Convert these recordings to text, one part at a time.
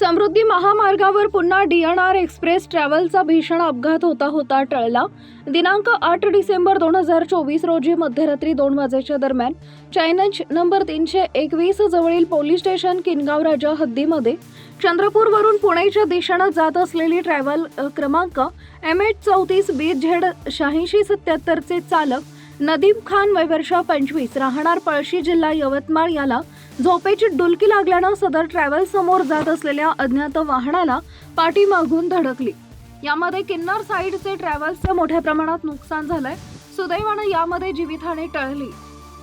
समृद्धी महामार्गावर पुन्हा D N R express ट्रॅव्हलचा भीषण अपघात होता होता टळला. दिनांक आठ डिसेंबर दोन हजार चोवीस रोजी मध्यरात्री दोन वाजेच्या दरम्यान चायनज नंबर तीनशे एकवीस जवळील पोलीस स्टेशन किनगाव राजा हद्दीमध्ये चंद्रपूरवरून पुणेच्या दिशेनं जात असलेली ट्रॅव्हल क्रमांक एम एच चौतीस बी झेड शहाऐंशी सत्याहत्तरचे चालक नदीम खान वय वर्ष पंचवीस. राहणार पळशी जिल्हा यवतमाळ याला झोपेची डुलकी लागल्यानं सदर ट्रॅव्हल समोर जात असलेल्या अज्ञात वाहनाला पाठीमागून धडकली. यामध्ये किन्नर साईडचे ट्रॅव्हल्सचे मोठ्या प्रमाणात नुकसान झालंय. सुदैवानं यामध्ये जीवितहानी टळली.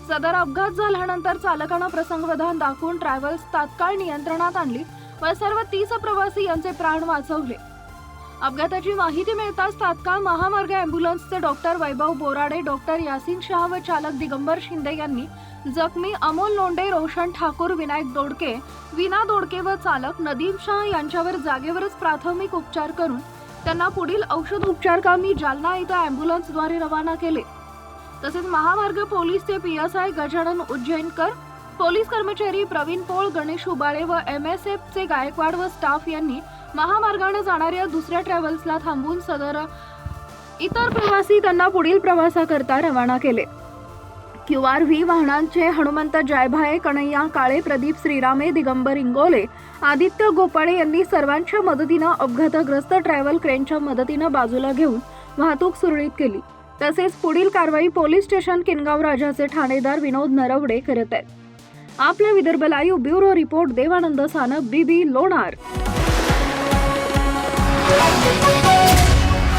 सदर अपघात झाल्यानंतर चालकानं प्रसंगवधान दाखवून ट्रॅव्हल्स तात्काळ नियंत्रणात आणली व सर्व तीस प्रवासी यांचे प्राण वाचवले. अपघाताची माहिती मिळताच तात्काळ महामार्ग अँब्युलन्सचे डॉक्टर वैभव बोराडे डॉक्टर यासिन शाह व चालक दिगंबर शिंदे यांनी जखमी अमोल लोंडे रोशन ठाकूर विनायक दोडके विना दोडके व चालक नदीम शाह यांच्यावर जागेवरच प्राथमिक उपचार करून त्यांना पुढील औषध उपचारकामी जालना इथं अँब्युलन्सद्वारे रवाना केले. तसेच महामार्ग पोलीसचे P S I Gajanan Ujjainkar police कर्मचारी प्रवीण पोळ गणेश उबाळे व एम एस एफचे गायकवाड व स्टाफ यांनी महामार्गाने जाणाऱ्या दुसऱ्या ट्रॅव्हल्सला थांबवून सदर इतर प्रवासी त्यांना पुढील प्रवासाकरता रवाना केले. क्यू आर व्ही वाहनांचे हनुमंत जयभाये कणैया काळे प्रदीप श्रीरामे दिगंबर इंगोले आदित्य गोपाळे यांनी सर्वांच्या मदतीनं अपघातग्रस्त ट्रॅव्हल क्रेनच्या मदतीनं बाजूला घेऊन वाहतूक सुरळीत केली. तसेच पुढील कारवाई पोलीस स्टेशन किनगाव राजाचे ठाणेदार विनोद नरवडे करत आहेत. आपल्या Vidarbha live bureau report Devanand Sanap Bibi Lonar.